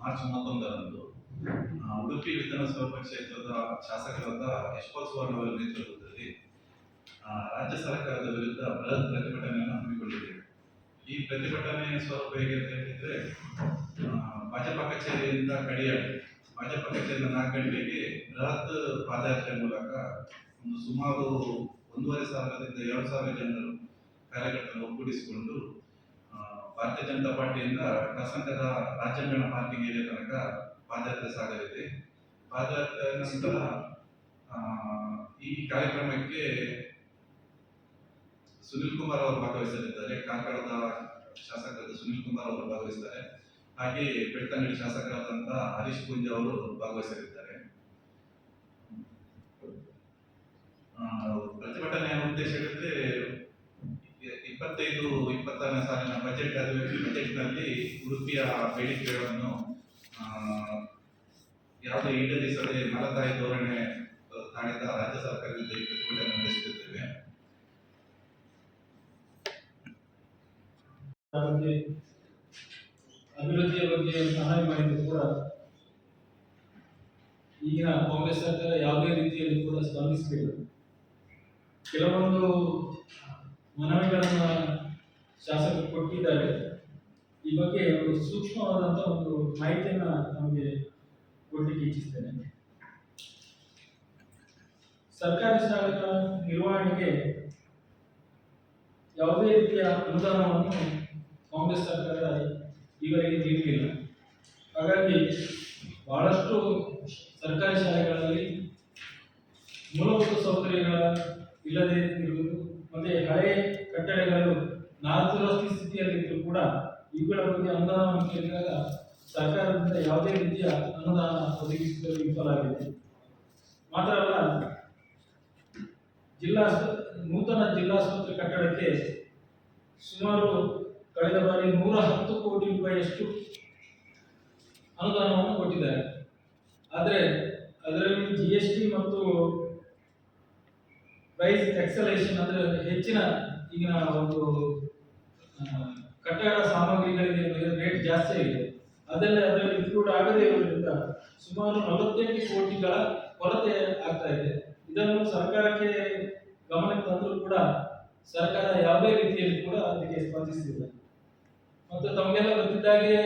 March ಮೂವತ್ತೊಂದರಂದು ಆ, ಉಡುಪಿ ವಿಧಾನಸಭಾ ಕ್ಷೇತ್ರದ ಶಾಸಕರಾದ ಯಶಪಾಲ್ ಸುವರ್ಣ ಅವರ ನೇತೃತ್ವದಲ್ಲಿ ರಾಜ್ಯ ಸರ್ಕಾರದ ವಿರುದ್ಧ ಬೃಹತ್ ಪ್ರತಿಭಟನೆಯನ್ನು ಹಮ್ಮಿಕೊಂಡಿದ್ದೇವೆ. ಈ ಪ್ರತಿಭಟನೆ ಸ್ವರೂಪ ಹೇಗೆ ಅಂತ ಹೇಳಿದ್ರೆ ಭಾಜಪ ಕಚೇರಿಯಿಂದ ಕಡಿಯಾಗಿ ಭಾಜಪ ಕಚೇರಿಯಿಂದ ನಾಲ್ಕು ಗಂಟೆಗೆ ಬೃಹತ್ ಪಾದಯಾತ್ರೆ ಮೂಲಕ ಒಂದು ಸುಮಾರು ಒಂದೂವರೆ ಸಾವಿರದಿಂದ ಎರಡು ಸಾವಿರ ಜನರು ಕಾರ್ಯಕರ್ತರು ಒಗ್ಗೂಡಿಸಿಕೊಂಡು ಭಾರತೀಯ ಜನತಾ ಪಾರ್ಟಿಯಿಂದ ಕರ್ನಾಟಕದ ರಾಜ್ಯಾಂಗಣ ಏರಿಯಾ ತನಕ ಪಾದಯಾತ್ರೆ ಸಾಗಲಿದೆ. ಪಾದಯಾತ್ರೆ ನಂತರ ಈ ಕಾರ್ಯಕ್ರಮಕ್ಕೆ ಸುನಿಲ್ ಕುಮಾರ್ ಅವರು ಭಾಗವಹಿಸಲಿದ್ದಾರೆ. ಕಾರ್ಕಳದ ಶಾಸಕರಾದ ಸುನಿಲ್ ಕುಮಾರ್ ಅವರು ಭಾಗವಹಿಸಿದ್ದಾರೆ ಹಾಗೆ ಬೆಳ್ತಂಗಡಿ ಶಾಸಕರಾದಂತಹ ಹರೀಶ್ ಪುಂಜ ಅವರು ಭಾಗವಹಿಸಲಿದ್ದಾರೆ. ಪ್ರತಿಭಟನೆಯ ಉದ್ದೇಶ ಹೇಳಿದ್ರೆ ಇಪ್ಪತ್ತೈದು, ಇಪ್ಪತ್ತಾರನೇ ಸಾಲಿನ ಬಜೆಟ್ ಬಜೆಟ್ನಲ್ಲಿ ಉಡುಪಿಯ ಬೇಡಿಕೆಗಳನ್ನು ಯಾವುದೇ ಈಡೇರಿಸದೆ ಮಲತಾಯಿ ಧೋರಣೆ ತಾಳಿದ ರಾಜ್ಯ ಸರ್ಕಾರದಿಂದ ಪ್ರತಿಭಟನೆ ನಡೆಸುತ್ತಿದ್ದೇವೆ ಅಭಿವೃದ್ಧಿಯ ಬಗ್ಗೆ ಸಹಾಯ ಮಾಡಿದ್ರು ಕೂಡ ಈಗಿನ ಕಾಂಗ್ರೆಸ್ ಸರ್ಕಾರ ಯಾವುದೇ ರೀತಿಯಲ್ಲಿ ಕೂಡ ಸ್ಪಂದಿಸಲಿಲ್ಲ. ಕೆಲವೊಂದು ಮನವಿಗಳನ್ನು ಶಾಸಕರು ಕೊಟ್ಟಿದ್ದಾರೆ. ಈ ಬಗ್ಗೆ ಒಂದು ಸೂಕ್ಷ್ಮವಾದಂಥ ಒಂದು ಮಾಹಿತಿಯನ್ನು ನಮಗೆ ಕೊಡಲಿಕ್ಕೆ ಇಚ್ಛಿಸ್ತೇನೆ. ಸರ್ಕಾರಿ ಶಾಲೆಗಳ ನಿರ್ವಹಣೆಗೆ ಯಾವುದೇ ರೀತಿಯ ಅನುದಾನವನ್ನು ಕಾಂಗ್ರೆಸ್ ಸರ್ಕಾರ ಈವರೆಗೆ ನೀಡಲಿಲ್ಲ. ಹಾಗಾಗಿ ಬಹಳಷ್ಟು ಸರ್ಕಾರಿ ಶಾಲೆಗಳಲ್ಲಿ ಮೂಲಭೂತ ಸೌಕರ್ಯಗಳ ಇಲ್ಲದೆ ಇರುವುದು ಮತ್ತೆ ಹಳೆ ಕಟ್ಟಡಗಳು ನಾದುರಸ್ತಿ ಸ್ಥಿತಿಯಲ್ಲಿದ್ದರೂ ಕೂಡ ಇವುಗಳ ಬಗ್ಗೆ ಅನುದಾನವನ್ನು ಕೇಳಿದಾಗ ಸರ್ಕಾರದಿಂದ ಯಾವುದೇ ರೀತಿಯ ಅನುದಾನ ಒದಗಿಸುವಲ್ಲಿ ವಿಫಲಾಗಿದೆ ಮಾತ್ರ ಅಲ್ಲ, ಜಿಲ್ಲಾ ನೂತನ ಜಿಲ್ಲಾಸ್ಪತ್ರೆ ಕಟ್ಟಡಕ್ಕೆ ಸುಮಾರು ಕಳೆದ ಬಾರಿ ನೂರ ಹತ್ತು ಕೋಟಿ ರೂಪಾಯಿಯಷ್ಟು ಅನುದಾನವನ್ನು ಕೊಟ್ಟಿದ್ದಾರೆ. ಆದರೆ ಅದರಲ್ಲಿ ಜಿ ಎಸ್ ಟಿ ಮತ್ತು ಪ್ರೈಸ್ ಎಕ್ಸಲೇಷನ್ ಅಂದ್ರೆ ಹೆಚ್ಚಿನ ಈಗಿನ ಒಂದು ಕಟ್ಟಡ ಸಾಮಗ್ರಿಗಳಿಗೆ ರೇಟ್ ಜಾಸ್ತಿ ಆಗಿದೆ. ಅದೆಲ್ಲ ಅದರಲ್ಲಿ ಇನ್ಕ್ಲೂಡ್ ಆಗದೇ ಇರುವುದರಿಂದ ಸುಮಾರು ನಲವತ್ತೆಂಟು ಕೋಟಿಗಳ ಕೊರತೆ ಆಗ್ತಾ ಇದೆ. ಇದನ್ನು ಸರ್ಕಾರಕ್ಕೆ ಗಮನಕ್ಕೆ ತಂದರೂ ಕೂಡ ಸರ್ಕಾರ ಯಾವುದೇ ರೀತಿಯಲ್ಲಿ ಕೂಡ ಅದಕ್ಕೆ ಸ್ಪಂದಿಸಿದೆ ಮತ್ತು ತಮಗೆಲ್ಲ ಗೊತ್ತಿದ್ದಾಗೆ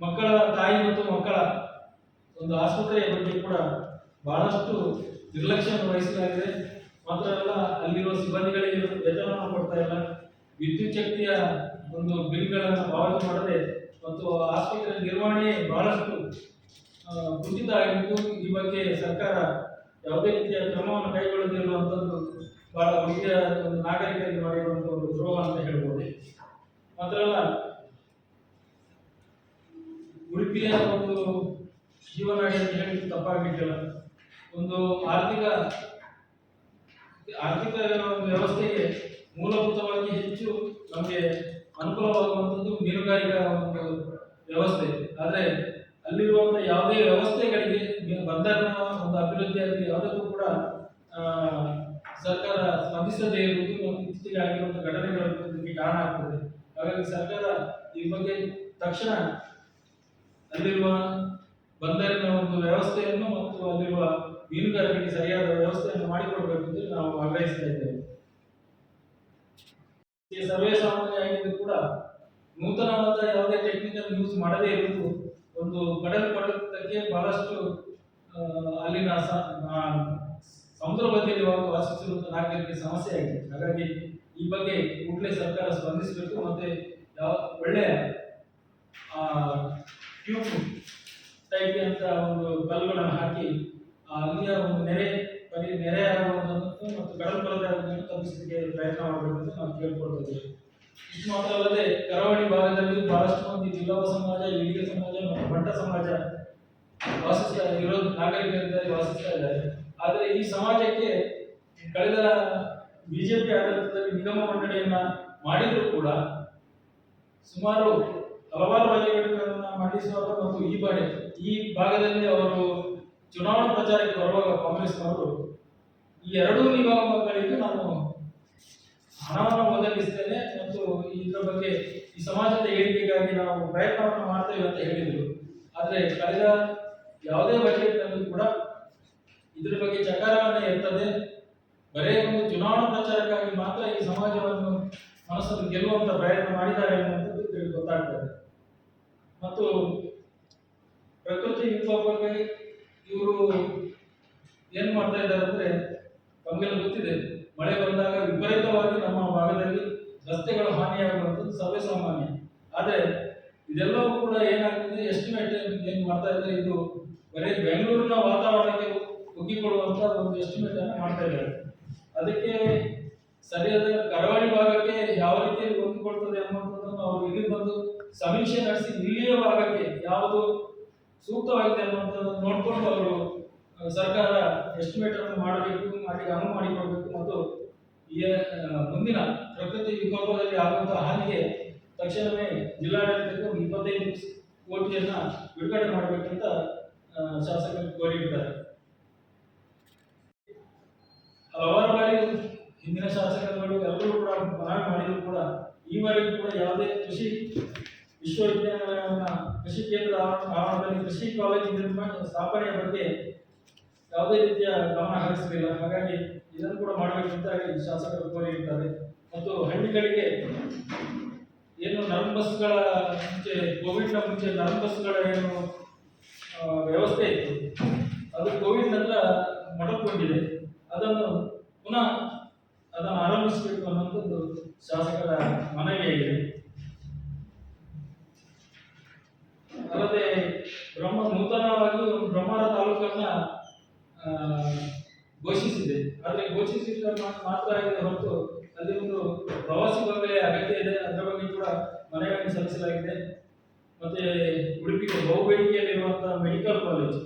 ಮಕ್ಕಳ, ತಾಯಿ ಮತ್ತು ಮಕ್ಕಳ ಒಂದು ಆಸ್ಪತ್ರೆಯ ಬಗ್ಗೆ ಕೂಡ ಬಹಳಷ್ಟು ನಿರ್ಲಕ್ಷ್ಯವನ್ನು ವಹಿಸಲಾಗಿದೆ ಮಾತ್ರ ಅಲ್ಲ, ಅಲ್ಲಿರುವ ಸಿಬ್ಬಂದಿಗಳಿಗೆ ವೇತನವನ್ನು ಕೊಡ್ತಾ ಇಲ್ಲ. ವಿದ್ಯುತ್ ಶಕ್ತಿಯ ಒಂದು ಬಿಲ್ಗಳನ್ನು ಪಾವತಿ ಮಾಡದೆ ಮತ್ತು ಆಸ್ಪತ್ರೆ ನಿರ್ವಹಣೆ ಬಹಳಷ್ಟು ಕುಸಿತ ಆಗಿದ್ದು, ಈ ಬಗ್ಗೆ ಸರ್ಕಾರ ಯಾವುದೇ ರೀತಿಯ ಕ್ರಮವನ್ನು ಕೈಗೊಳ್ಳುತ್ತಿರುವಂಥದ್ದು ಬಹಳ ಮುಖ್ಯ ಒಂದು ನಾಗರಿಕರಿಗೆ ಮಾಡಿರುವಂಥ ಒಂದು ದ್ರೋಹ ಅಂತ ಹೇಳ್ಬೋದು. ಮಾತ್ರ ಅಲ್ಲ, ಉಡುಪಿಯ ಒಂದು ಜೀವನಾಡಿ ಅಂತ ಹೇಳಿ ತಪ್ಪಾಗಲಿಕ್ಕಿಲ್ಲ ಒಂದು ಆರ್ಥಿಕ ಆರ್ಥಿಕ ಒಂದು ವ್ಯವಸ್ಥೆಗೆ ಮೂಲಭೂತವಾಗಿ ಹೆಚ್ಚು ನಮಗೆ ಅನುಕೂಲವಾಗುವಂಥದ್ದು ಮೀನುಗಾರಿಕಾ ಒಂದು ವ್ಯವಸ್ಥೆ. ಆದರೆ ಅಲ್ಲಿರುವಂಥ ಯಾವುದೇ ವ್ಯವಸ್ಥೆಗಳಿಗೆ ಬಂದರಿನ ಒಂದು ಅಭಿವೃದ್ಧಿಯಾಗಲಿ ಯಾವುದಕ್ಕೂ ಕೂಡ ಸರ್ಕಾರ ಸ್ಪಂದಿಸದೇ ಇರುವುದು ಮತ್ತು ಇತ್ತೀಚೆಗೆ ಆಗಿರುವಂಥ ಘಟನೆಗಳು ನಿಮಗೆ ಕಾರಣ ಆಗ್ತದೆ. ಹಾಗಾಗಿ ಸರ್ಕಾರ ಈ ಬಗ್ಗೆ ತಕ್ಷಣ ಅಲ್ಲಿರುವ ಬಂದರಿನ ಒಂದು ವ್ಯವಸ್ಥೆಯನ್ನು ಮತ್ತು ಅಲ್ಲಿರುವ ಮೀನುಗಾರರಿಗೆ ಸರಿಯಾದ ವ್ಯವಸ್ಥೆಯನ್ನು ಮಾಡಿಕೊಡಬೇಕು ಅಂತ ನಾವು ಆಗ್ರಹಿಸ್ತಾ ಇದ್ದೇವೆ. ಸರ್ವೇ ಸಾಮಾನ್ಯ ಆಗಿದ್ದು ಕೂಡ ನೂತನವಾದ ಯಾವುದೇ ಟೆಕ್ನಿಕಲ್ ಯೂಸ್ ಮಾಡದೇ ಇರುವುದು ಒಂದು ಕಡಲ್ ಪಡೆದಕ್ಕೆ ಬಹಳಷ್ಟು ಅಲ್ಲಿನ ಸಮುದ್ರ ಬದಿಯಲ್ಲಿ ವಾಸಿಸಿರುವಂತಹ ನಾಗರಿಕರಿಗೆ ಸಮಸ್ಯೆ ಆಗಿದೆ. ಹಾಗಾಗಿ ಈ ಬಗ್ಗೆ ಕೂಡಲೇ ಸರ್ಕಾರ ಸ್ಪಂದಿಸಬೇಕು ಮತ್ತೆ ಯಾವ ಒಳ್ಳೆಯ ಟ್ಯೂಬ್ ಟೈಪ್ ಅಂತ ಒಂದು ಕಲ್ಲುಗಳನ್ನು ಹಾಕಿ ಅಲ್ಲಿಯ ಒಂದು ನೆರೆ, ಬರೀ ನೆರೆ ಆಗುವಂಥದ್ದು ಮತ್ತು ಕಡಲು ಕೊರತೆಯನ್ನು ತಪ್ಪಿಸಲಿಕ್ಕೆ ಪ್ರಯತ್ನ ಮಾಡಬೇಕು ನಾವು ಕೇಳ್ಕೊಳ್ತೇವೆ ಇಷ್ಟು ಮಾತ್ರ ಅಲ್ಲದೆ ಕರಾವಳಿ ಭಾಗದಲ್ಲಿ ಬಹಳಷ್ಟು ಮಂದಿ ಜಿಲ್ಲಾ ಸಮಾಜ ಹಿರಿಯ ಸಮಾಜ ಮತ್ತು ಬಟ್ಟ ಸಮಾಜ ವಾಸಿಸ್ತಾ ಇರೋ ನಾಗರಿಕರಿದ್ದಾರೆ, ವಾಸಿಸ್ತಾ ಇದ್ದಾರೆ. ಆದರೆ ಈ ಸಮಾಜಕ್ಕೆ ಕಳೆದ ಬಿಜೆಪಿ ಆಡಳಿತದಲ್ಲಿ ನಿಗಮ ಮಂಡಳಿಯನ್ನ ಮಾಡಿದರೂ ಕೂಡ ಸುಮಾರು ಹಲವಾರು ವಲಯಗಳನ್ನು ಮಂಡಿಸುವಾಗ ಮತ್ತು ಈ ಬಾರಿ, ಈ ಭಾಗದಲ್ಲಿ ಅವರು ಚುನಾವಣಾ ಪ್ರಚಾರಕ್ಕೆ ಬರುವಾಗ ಕಾಂಗ್ರೆಸ್ನವರು ಈ ಎರಡೂ ನಿಗಮಗಳಿಗೆ ನಾನು ಹಣವನ್ನು ಒದಗಿಸ್ತೇನೆ ಮತ್ತು ಇದರ ಬಗ್ಗೆ ಈ ಸಮಾಜದ ಏಳಿಗೆಗಾಗಿ ನಾವು ಪ್ರಯತ್ನವನ್ನು ಮಾಡ್ತೇವೆ ಅಂತ ಹೇಳಿದರು. ಆದರೆ ಕಳೆದ ಯಾವುದೇ ಬಜೆಟ್ನಲ್ಲಿ ಕೂಡ ಇದರ ಬಗ್ಗೆ ಚಕಾರವನ್ನೇ ಎತ್ತದೆ ಬರೇ ಒಂದು ಚುನಾವಣಾ ಪ್ರಚಾರಕ್ಕಾಗಿ ಮಾತ್ರ ಈ ಸಮಾಜವನ್ನು ಮನಸ್ಸನ್ನು ಗೆಲ್ಲುವಂತ ಪ್ರಯತ್ನ ಮಾಡಿದ್ದಾರೆ ಅನ್ನುವಂಥದ್ದು ಗೊತ್ತಾಗ್ತದೆ. ಮತ್ತು ಪ್ರಕೃತಿ ವಿಕೋಪಕ್ಕೆ ಇವರು ಏನ್ ಮಾಡ್ತಾ ಇದ್ದಾರೆ ಅಂದ್ರೆ ತಮಗೆಲ್ಲ ಗೊತ್ತಿದೆ, ಮಳೆ ಬಂದಾಗ ವಿಪರೀತವಾಗಿ ನಮ್ಮ ಭಾಗದಲ್ಲಿ ರಸ್ತೆಗಳು ಹಾನಿಯಾಗುವಂಥದ್ದು ಸರ್ವೇ ಸಾಮಾನ್ಯ. ಆದರೆ ಇದೆಲ್ಲವೂ ಕೂಡ ಏನಾಗ್ತದೆ ಎಸ್ಟಿಮೇಟ್ ಏನ್ ಮಾಡ್ತಾ ಇದ್ದಾರೆ, ಇದು ಬರೀ ಬೆಂಗಳೂರಿನ ವಾತಾವರಣಕ್ಕೆ ಒಗ್ಗಿಕೊಳ್ಳುವಂತ ಒಂದು ಎಸ್ಟಿಮೇಟ್ ಅನ್ನು ಮಾಡ್ತಾ ಇದ್ದಾರೆ. ಅದಕ್ಕೆ ಸರಿಯಾದ ಕರಾವಳಿ ಸೂಕ್ತವಾಗಿದೆ ಅನ್ನುವಂಥದ್ದು ನೋಡಿಕೊಂಡು ಅವರು ಸರ್ಕಾರ ಎಸ್ಟಿಮೇಟ್ ಅನ್ನು ಮಾಡಬೇಕು, ಮಾಡಿ ಅನುವು ಮಾಡಿಕೊಡ್ಬೇಕು ಮತ್ತು ಮುಂದಿನ ಪ್ರಕೃತಿ ವಿಕೋಪದಲ್ಲಿ ಆಗುವಂತಹ ಹಾನಿಗೆ ತಕ್ಷಣವೇ ಜಿಲ್ಲಾಡಳಿತಕ್ಕೆ ಇಪ್ಪತ್ತೈದು ಕೋಟಿಯನ್ನ ಬಿಡುಗಡೆ ಮಾಡಬೇಕಂತ ಶಾಸಕರು ಕೋರಿದ್ದಾರೆ. ಹಲವಾರು ಬಾರಿ ಹಿಂದಿನ ಶಾಸಕರುಗಳು ಎಲ್ಲರೂ ಕೂಡ ಮನವಿ ಮಾಡಿದ್ರು ಕೂಡ, ಈವರೆಗೂ ಕೂಡ ಯಾವುದೇ ಕೃಷಿ ವಿಶ್ವವಿದ್ಯಾಲಯವನ್ನ ಕೃಷಿ ಕೇಂದ್ರ ಆವರಣ- ಆವರಣದಲ್ಲಿ ಕೃಷಿ ಕಾಲೇಜು ನಿರ್ಮಾಣ ಸ್ಥಾಪನೆಯ ಬಗ್ಗೆ ಯಾವುದೇ ರೀತಿಯ ಗಮನ ಹರಿಸಲಿಲ್ಲ. ಹಾಗಾಗಿ ಇದನ್ನು ಕೂಡ ಮಾಡಬೇಕು ಅಂತ ಹೇಳಿ ಶಾಸಕರು ಕೋರಿರ್ತಾರೆ ಮತ್ತು ಹಳ್ಳಿಗಳಿಗೆ ಏನು ನರ್ಮ್ ಬಸ್ಗಳ ಮುಂಚೆ, ಕೋವಿಡ್ನ ಮುಂಚೆ ನರ್ಮ್ ಬಸ್ಗಳ ಏನು ವ್ಯವಸ್ಥೆ ಇತ್ತು. ಅದು ಕೋವಿಡ್ ನಂತರ ಮಡಕೊಂಡಿದೆ ಅದನ್ನು ಪುನಃ ಅದನ್ನು ಆರಂಭಿಸಬೇಕು ಅನ್ನೋದು ಶಾಸಕರ ಮನವಿಯಾಗಿದೆ. ಅಲ್ಲದೆ ಬ್ರಹ್ಮ ನೂತನವಾಗಿ ಬ್ರಹ್ಮಾರ ತಾಲೂಕನ್ನ ಘೋಷಿಸಿದೆ. ಆದರೆ ಘೋಷಿಸಿದ ಮಾತ್ರ ಆಗಿದೆ ಹೊರತು ಅಲ್ಲಿ ಒಂದು ಪ್ರವಾಸಿ ಬಗ್ಗೆ ಅಗತ್ಯ ಇದೆ. ಅದರ ಬಗ್ಗೆ ಕೂಡ ಮನವಿಯನ್ನು ಸಲ್ಲಿಸಲಾಗಿದೆ. ಮತ್ತೆ ಉಡುಪಿಗೆ ಬಹುಬೇಡಿಕೆಯಲ್ಲಿರುವಂತಹ ಮೆಡಿಕಲ್ ಕಾಲೇಜ್.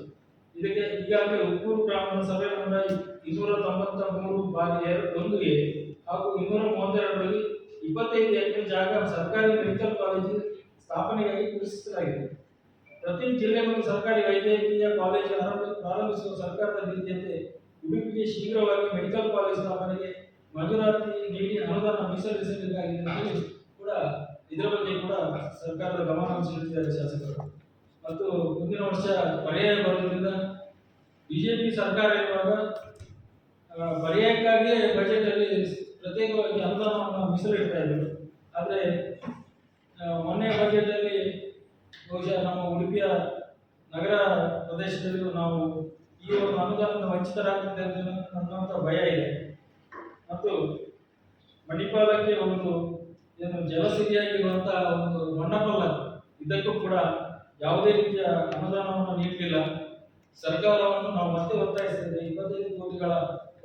ಇದಕ್ಕೆ ಈಗಾಗಲೇ ಉಪ್ಪೂರು ಗ್ರಾಮ ಸಭೆ ಇನ್ನೂರ ತೊಂಬತ್ತ ಮೂರು ಬಾರಿ ಒಂದು ಎ ಹಾಗೂ ಇನ್ನೂರ ಮೂವತ್ತೆರಡರಲ್ಲಿ ಇಪ್ಪತ್ತೈದು ಎಕರೆ ಜಾಗ ಸರ್ಕಾರಿ ಮೆಡಿಕಲ್ ಕಾಲೇಜು ಸ್ಥಾಪನೆಗಾಗಿ ಗುರುತಿಸಲಾಗಿದೆ. ಪ್ರತಿ ಜಿಲ್ಲೆಗೊಂದು ಸರ್ಕಾರಿ ವೈದ್ಯಕೀಯ ಕಾಲೇಜು ಪ್ರಾರಂಭಿಸುವ ಸರ್ಕಾರದ ನೀತಿಯಂತೆ ಉಡುಪಿಗೆ ಶೀಘ್ರವಾಗಿ ಮೆಡಿಕಲ್ ಕಾಲೇಜು ಸ್ಥಾಪನೆಗೆ ಮಂಜೂರಾತಿ ನೀಡಿ ಅನುದಾನ ಮೀಸಲಿಸಬೇಕಾಗಿದೆ ಕೂಡ ಇದರ ಬಗ್ಗೆ ಕೂಡ ಸರ್ಕಾರದ ಗಮನ ಸೆಳೆದಿದ್ದಾರೆ ಶಾಸಕರು. ಮತ್ತು ಮುಂದಿನ ವರ್ಷ ಪರ್ಯಾಯ ಬರುವುದರಿಂದ ಬಿಜೆಪಿ ಸರ್ಕಾರ ಇರುವಾಗ ಪರ್ಯಾಯಕ್ಕಾಗಿ ಬಜೆಟ್ ಅಲ್ಲಿ ಪ್ರತ್ಯೇಕವಾಗಿ ಅನುದಾನವನ್ನು ಮೀಸಲಿಡ್ತಾ ಇದ್ದರು. ಆದರೆ ಮೊನ್ನೆ ಬಜೆಟ್ ಅಲ್ಲಿ ಬಹುಶಃ ನಮ್ಮ ಉಡುಪಿಯ ನಗರ ಪ್ರದೇಶದಲ್ಲಿಯೂ ನಾವು ಈ ಒಂದು ಅನುದಾನದ ವಂಚಿತರಾಗ್ತದೆ ಅಂತ ಅನ್ನುವಂಥ ಭಯ ಇದೆ. ಮತ್ತು ಮಣಿಪಾಲಕ್ಕೆ ಒಂದು ಏನು ಜಲಸಿರಿಯಾಗಿರುವಂತಹ ಒಂದು ಮಣ್ಣಪಲ್ಲ, ಇದಕ್ಕೂ ಕೂಡ ಯಾವುದೇ ರೀತಿಯ ಅನುದಾನವನ್ನು ನೀಡಲಿಲ್ಲ. ಸರ್ಕಾರವನ್ನು ನಾವು ಮತ್ತೆ ಒತ್ತಾಯಿಸಿದ್ದೇವೆ ಇಪ್ಪತ್ತೈದು ಕೋಟಿಗಳ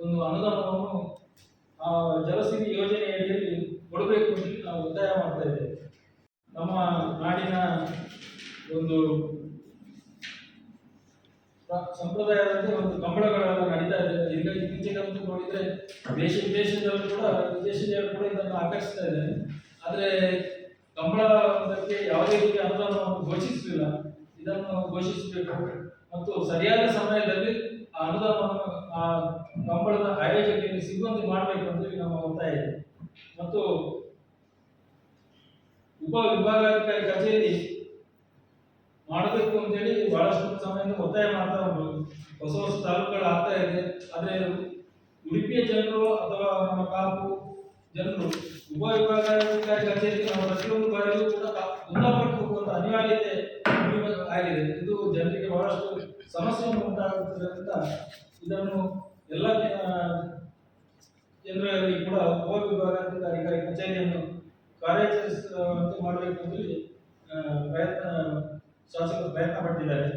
ಒಂದು ಅನುದಾನವನ್ನು ಆ ಜಲಸಿರಿ ಯೋಜನೆ ಅಡಿಯಲ್ಲಿ ಕೊಡಬೇಕು ಅಂತ ನಾವು ಒತ್ತಾಯ ಮಾಡ್ತಾ ನಮ್ಮ ನಾಡಿನ ಒಂದು ಪ್ರ- ಸಂಪ್ರದಾಯದಂತೆ ಒಂದು ಕಂಬಳಗಳೆಲ್ಲ ನಡೀತಾ ಇದೆ. ಈಗ ಇತ್ತೀಚೆಗಂತೂ ನೋಡಿದ್ರೆ ದೇಶ ವಿದೇಶದಲ್ಲೂ ಕೂಡ ವಿದೇಶಿಯರು ಕೂಡ ಇದನ್ನು ಆಕರ್ಷಿಸ್ತಾ ಇದೆ. ಆದರೆ ಕಂಬಳಕ್ಕೆ ಯಾವುದೇ ರೀತಿಯ ಅನುದಾನವನ್ನು ಘೋಷಿಸಲಿಲ್ಲ ಇದನ್ನು ಘೋಷಿಸಬೇಕು. ಮತ್ತು ಸರಿಯಾದ ಸಮಯದಲ್ಲಿ ಆ ಅನುದಾನವನ್ನು, ಆ ಕಂಬಳದ ಆಯೋಜಕರಿಗೆ ಸಿಗುವಂತೆ ಮಾಡಬೇಕು ಅಂತೇಳಿ ನಮ್ಮ ಒತ್ತಾಯ ಇದೆ. ಮತ್ತು ಉಪ ವಿಭಾಗಾಧಿಕಾರಿ ಕಚೇರಿ ಮಾಡಬೇಕು ಅಂತೇಳಿ ಬಹಳಷ್ಟು ಸಮಯದಿಂದ ಒತ್ತಾಯ ಮಾಡ್ತಾ ಉಂಟು. ಹೊಸ ಹೊಸ ತಾಲೂಕುಗಳು ಆಗ್ತಾ ಇದೆ. ಆದರೆ ಉಡುಪಿಯ ಜನರು ಅಥವಾ ನಮ್ಮ ಕಾಪು ಜನರು ಉಪ ವಿಭಾಗಾಧಿಕಾರಿ ಕಚೇರಿ ನಾವು ಪ್ರತಿಯೊಂದು ಬಾರಿಯೂ ಕೂಡ ಅನಿವಾರ್ಯತೆ ಆಗಿದೆ. ಇದು ಜನರಿಗೆ ಬಹಳಷ್ಟು ಸಮಸ್ಯೆಯನ್ನು ಉಂಟಾಗುತ್ತಿರೋದ್ರಿಂದ ಇದನ್ನು ಎಲ್ಲ ಜನರಲ್ಲಿ ಕೂಡ ಉಪ ವಿಭಾಗಾಧಿಕಾರಿ ಕಚೇರಿಯನ್ನು ಕಾರ್ಯಾಚರಿಸುವಂತೆ ಮಾಡಬೇಕು ಅಂತೇಳಿ ಪ್ರಯತ್ನ ಶಾಸಕರು ಪ್ರಯತ್ನ ಪಟ್ಟಿದ್ದಾರೆ.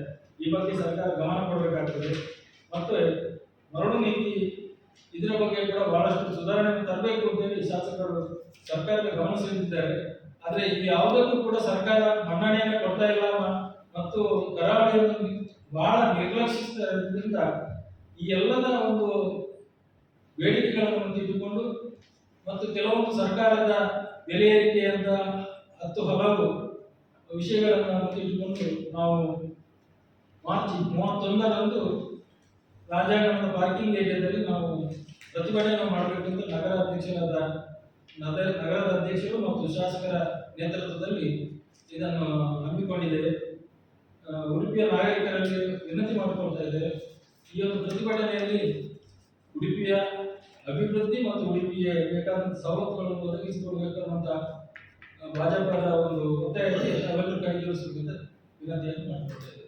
ಈ ಬಗ್ಗೆ ಸರ್ಕಾರ ಗಮನ ಕೊಡಬೇಕಾಗ್ತದೆ. ಮತ್ತು ಮರಳು ನೀತಿ ಇದರ ಬಗ್ಗೆ ಕೂಡ ಬಹಳಷ್ಟು ಸುಧಾರಣೆಯನ್ನು ತರಬೇಕು ಅಂತೇಳಿ ಶಾಸಕರು ಸರ್ಕಾರದ ಗಮನ ಸೆಳೆದಿದ್ದಾರೆ. ಆದರೆ ಈ ಯಾವುದಕ್ಕೂ ಕೂಡ ಸರ್ಕಾರ ಮನ್ನಣೆಯನ್ನು ಕೊಡ್ತಾ ಇಲ್ಲ ಮತ್ತು ಕರಾವಳಿಯನ್ನು ಬಹಳ ನಿರ್ಲಕ್ಷಿಸಿದ್ದರಿಂದ ಈ ಎಲ್ಲದ ಒಂದು ಬೇಡಿಕೆಗಳನ್ನು ಇಟ್ಟುಕೊಂಡು ಮತ್ತು ಕೆಲವೊಂದು ಸರ್ಕಾರದ ಬೆಲೆ ಏರಿಕೆಯಂತ ಹತ್ತು ಹಲವು ವಿಷಯಗಳನ್ನು ತಿಳಿದುಕೊಂಡು ನಾವು ಮಾರ್ಚ್ ಮೂವತ್ತೊಂದರಂದು ರಾಜಾಂಗಣದ ಪಾರ್ಕಿಂಗ್ ಏರಿಯಾದಲ್ಲಿ ನಾವು ಪ್ರತಿಭಟನೆ ಮಾಡಬೇಕೆಂದು ನಗರ ಅಧ್ಯಕ್ಷರಾದ ನಗರ ನಗರದ ಅಧ್ಯಕ್ಷರು ಮತ್ತು ಶಾಸಕರ ನೇತೃತ್ವದಲ್ಲಿ ಇದನ್ನು ಹಮ್ಮಿಕೊಂಡಿದ್ದೇವೆ. ಉಡುಪಿಯ ನಾಗರಿಕರಲ್ಲಿ ವಿನಂತಿ ಮಾಡಿಕೊಳ್ತಾ ಇದ್ದೇವೆ. ಈ ಒಂದು ಪ್ರತಿಭಟನೆಯಲ್ಲಿ ಉಡುಪಿಯ ಅಭಿವೃದ್ಧಿ ಮತ್ತು ಉಡುಪಿಯ ಬೇಕಾದಂಥ ಸವಲತ್ತುಗಳನ್ನು ಒದಗಿಸಿಕೊಡಬೇಕಾದಂಥ ಭಾಜಪದ ಒಂದು ಒತ್ತಾಯಕ್ಕೆ ನಾವೆಲ್ಲರೂ ಕೈ ಜೋಡಿಸಬೇಕಂತ ವಿನಂತಿಯನ್ನು ಮಾಡಿಕೊಳ್ತೇವೆ